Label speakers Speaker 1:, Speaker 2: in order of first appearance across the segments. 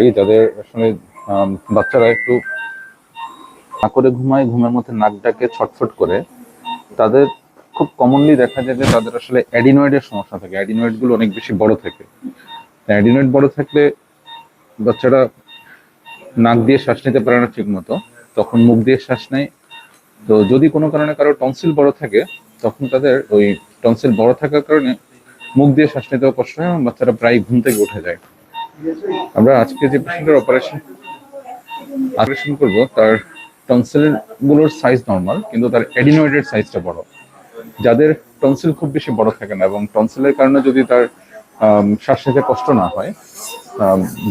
Speaker 1: এই যাদের আসলে বাচ্চারা একটু না করে ঘুমায়, ঘুমের মধ্যে নাক ডাকে ছটফট করে, তাদের খুব কমনলি দেখা যায় যে তাদের আসলে অ্যাডিনয়েডের সমস্যা থাকে। অ্যাডিনয়েডগুলো অনেক বেশি বড় থাকে। অ্যাডিনয়েড বড় থাকলে বাচ্চারা নাক দিয়ে শ্বাস নিতে পারে না ঠিক মতো তখন মুখ দিয়ে শ্বাস নেয়। তো যদি কোনো কারণে কারও টনসিল বড় থাকে, তখন তাদের ওই টনসিল বড় থাকার কারণে মুখ দিয়ে শ্বাস নিতেও কষ্ট হয় এবং বাচ্চারা প্রায় ঘুম থেকে উঠে যায়। আমরা আজকে যে পেশেন্টের অপারেশন অপারেশন করব, তার টনসিলগুলোর সাইজ নর্মাল কিন্তু তার অ্যাডিনয়েডের সাইজটা বড়। যাদের টনসিল খুব বেশি বড় থাকে না এবং টনসিলের কারণে যদি তার শ্বাস নিতে কষ্ট না হয়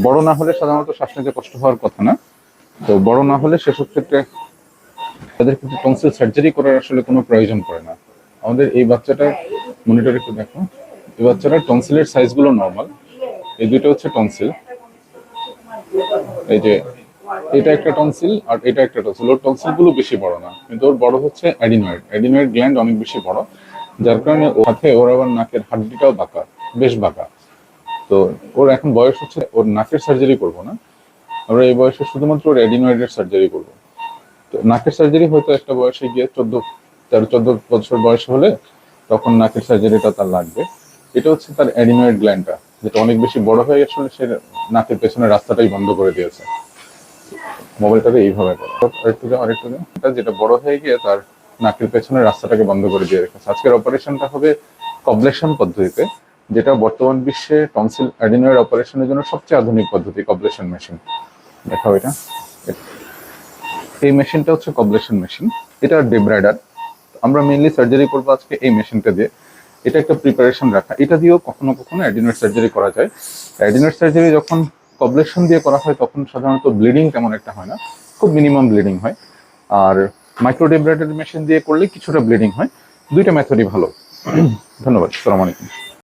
Speaker 1: বড় না হলে সাধারণত শ্বাস নিতে কষ্ট হওয়ার কথা না। তো বড় না হলে সেসব ক্ষেত্রে তাদের কিন্তু টনসিল সার্জারি করার আসলে কোনো প্রয়োজন পড়ে না। আমাদের এই বাচ্চাটার মনিটরে একটু দেখো, এই বাচ্চাটার টনসিলের সাইজগুলো নর্মাল এই দুটো হচ্ছে টনসিল এই যে এটা একটা টনসিল আর এটা একটা টনসিল ওর টনসিলগুলো বেশি বড় না, কিন্তু ওর বড় হচ্ছে অ্যাডিনয়েড। অ্যাডিনয়েড গ্ল্যান্ড অনেক বেশি বড়, যার কারণে সাথে ওর আবার নাকের হাড্ডিটাও বাঁকা, বেশ বাঁকা। তো ওর এখন বয়স হচ্ছে, ওর নাকের সার্জারি করব না। আমরা এই বয়সে শুধুমাত্র ওর অ্যাডিনয়েডের সার্জারি করব। তো নাকের সার্জারি হয়তো একটা বয়সে গিয়ে চোদ্দ, তেরো, চোদ্দ বছর বয়স হলে তখন নাকের সার্জারিটা তার লাগবে। এটা হচ্ছে তার অ্যাডিনয়েড গ্ল্যান্ডটা যেটা অনেক বেশি বড় হয়ে আসলে সে নাকের পেছনের রাস্তাটাই বন্ধ করে দিয়েছে। মোবাইলটাকে এইভাবে আরেকটু যাও আরেকটু যাও যেটা বড় হয়ে গিয়ে তার নাকের পেছনের রাস্তাটাকে বন্ধ করে দিয়ে রেখেছে। আজকের অপারেশনটা হবে কবলেশন পদ্ধতিতে, যেটা বর্তমান বিশ্বে টনসিল অ্যাডিনয়েড অপারেশনের জন্য সবচেয়ে আধুনিক পদ্ধতি, কবলেশন মেশিন। দেখাও এটা। এই মেশিনটা হচ্ছে কবলেশন মেশিন। এটা ডেব্রাইডার আমরা মেইনলি সার্জারি করব আজকে এই মেশিনটা দিয়ে। এটা একটা প্রিপারেশন রাখা। এটা দিয়েও কখনো কখনো অ্যাডিনোয়েড সার্জারি করা যায়। অ্যাডিনোয়েড সার্জারি যখন কবলেশন দিয়ে করা হয়, তখন সাধারণত ব্লিডিং তেমন একটা হয় না। খুব মিনিমাম ব্লিডিং হয়। আর মাইক্রোডেব্রাইডার মেশিন দিয়ে করলে কিছুটা ব্লিডিং হয়। দুইটা মেথডই ভালো। ধন্যবাদ। সালাম আলাইকুম